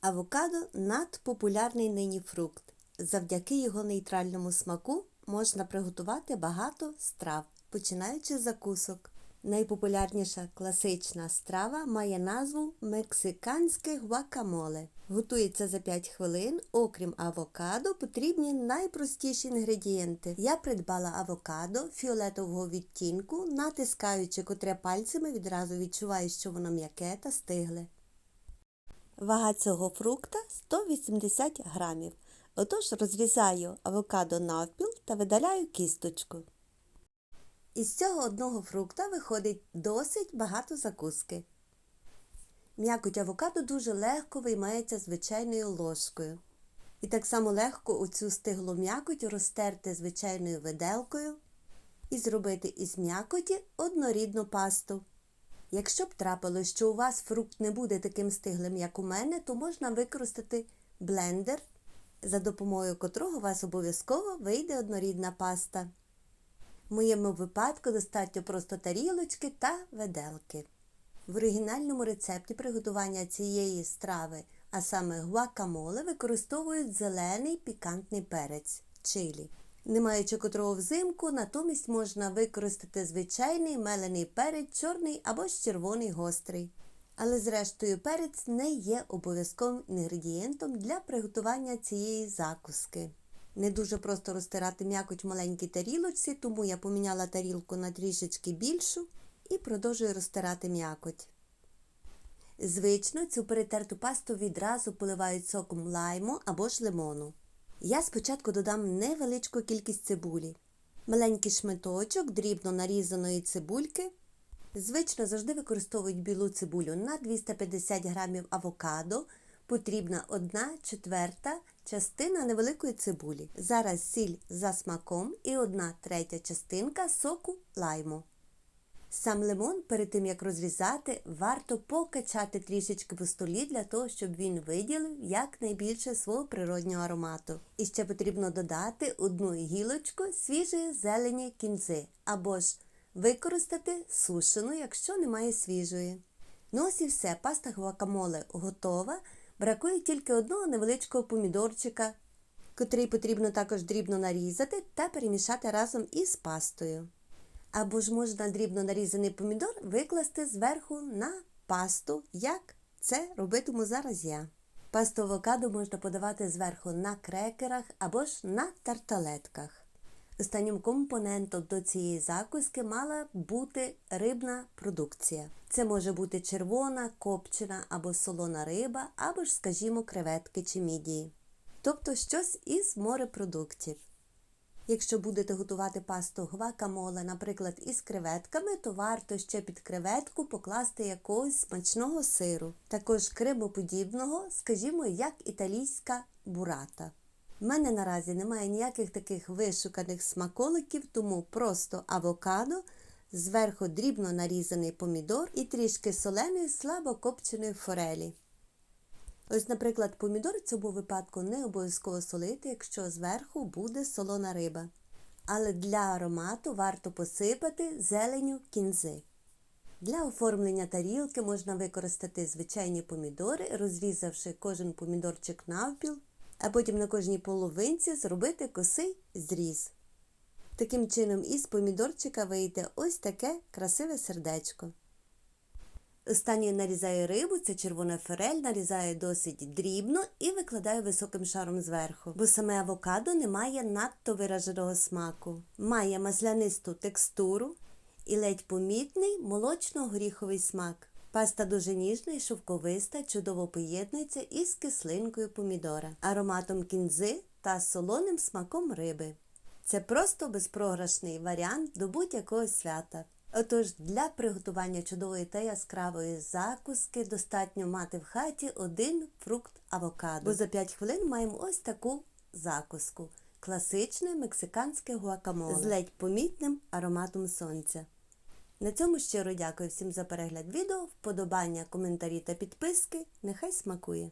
Авокадо надпопулярний нині фрукт. Завдяки його нейтральному смаку можна приготувати багато страв, починаючи з закусок. Найпопулярніша класична страва має назву мексиканське гуакамоле. Готується за 5 хвилин. Окрім авокадо, потрібні найпростіші інгредієнти. Я придбала авокадо фіолетового відтінку, натискаючи котре пальцями, відразу відчуваю, що воно м'яке та стигле. Вага цього фрукта 180 грамів. Отож розрізаю авокадо навпіл та видаляю кісточку. Із цього одного фрукта виходить досить багато закуски. М'якоть авокадо дуже легко виймається звичайною ложкою. І так само легко оцю стиглу м'якоть розтерти звичайною виделкою і зробити із м'якоті однорідну пасту. Якщо б трапилось, що у вас фрукт не буде таким стиглим, як у мене, то можна використати блендер, за допомогою котрого у вас обов'язково вийде однорідна паста. В моєму випадку достатньо просто тарілочки та виделки. В оригінальному рецепті приготування цієї страви, а саме гуакамоле, використовують зелений пікантний перець чилі. Не маючи котрого взимку, натомість можна використати звичайний мелений перець, чорний або ж червоний гострий. Але зрештою перець не є обов'язковим інгредієнтом для приготування цієї закуски. Не дуже просто розтирати м'якоть в маленькій тарілочці, тому я поміняла тарілку на трішечки більшу і продовжую розтирати м'якоть. Звично цю перетерту пасту відразу поливають соком лайму або ж лимону. Я спочатку додам невеличку кількість цибулі, маленький шматочок дрібно нарізаної цибульки. Звично завжди використовують білу цибулю на 250 грамів авокадо. Потрібна 1 четверта частина невеликої цибулі. Зараз сіль за смаком і 1 третя частинка соку лайму. Сам лимон перед тим як розрізати, варто покачати трішечки по столі для того, щоб він виділив якнайбільше свого природнього аромату. І ще потрібно додати одну гілочку свіжої зелені кінзи або ж використати сушену, якщо немає свіжої. Ну ось і все, паста гуакамоле готова. Бракує тільки одного невеличкого помідорчика, котрий потрібно також дрібно нарізати та перемішати разом із пастою. Або ж можна дрібно нарізаний помідор викласти зверху на пасту, як це робитиму зараз я. Пасту авокадо можна подавати зверху на крекерах або ж на тарталетках. Останнім компонентом до цієї закуски мала бути рибна продукція. Це може бути червона, копчена або солона риба, або ж, скажімо, креветки чи мідії. Тобто щось із морепродуктів. Якщо будете готувати пасту гвакамоле, наприклад, із креветками, то варто ще під креветку покласти якогось смачного сиру, також кремоподібного, скажімо, як італійська бурата. У мене наразі немає ніяких таких вишуканих смаколиків, тому просто авокадо, зверху дрібно нарізаний помідор і трішки соленої слабокопченої форелі. Ось, наприклад, помідор в цьому випадку не обов'язково солити, якщо зверху буде солона риба. Але для аромату варто посипати зеленю кінзи. Для оформлення тарілки можна використати звичайні помідори, розрізавши кожен помідорчик навпіл, а потім на кожній половинці зробити косий зріз. Таким чином, із помідорчика вийде ось таке красиве сердечко. Останнє нарізаю рибу, це червона форель, нарізаю досить дрібно і викладаю високим шаром зверху, бо саме авокадо не має надто вираженого смаку. Має маслянисту текстуру і ледь помітний молочно-горіховий смак. Паста дуже ніжна і шовковиста, чудово поєднується із кислинкою помідора, ароматом кінзи та солоним смаком риби. Це просто безпрограшний варіант до будь-якого свята. Отож, для приготування чудової та яскравої закуски достатньо мати в хаті один фрукт авокадо. Бо за 5 хвилин маємо ось таку закуску. Класичне мексиканське гуакамоле з ледь помітним ароматом сонця. На цьому щиро дякую всім за перегляд відео, вподобання, коментарі та підписки. Нехай смакує!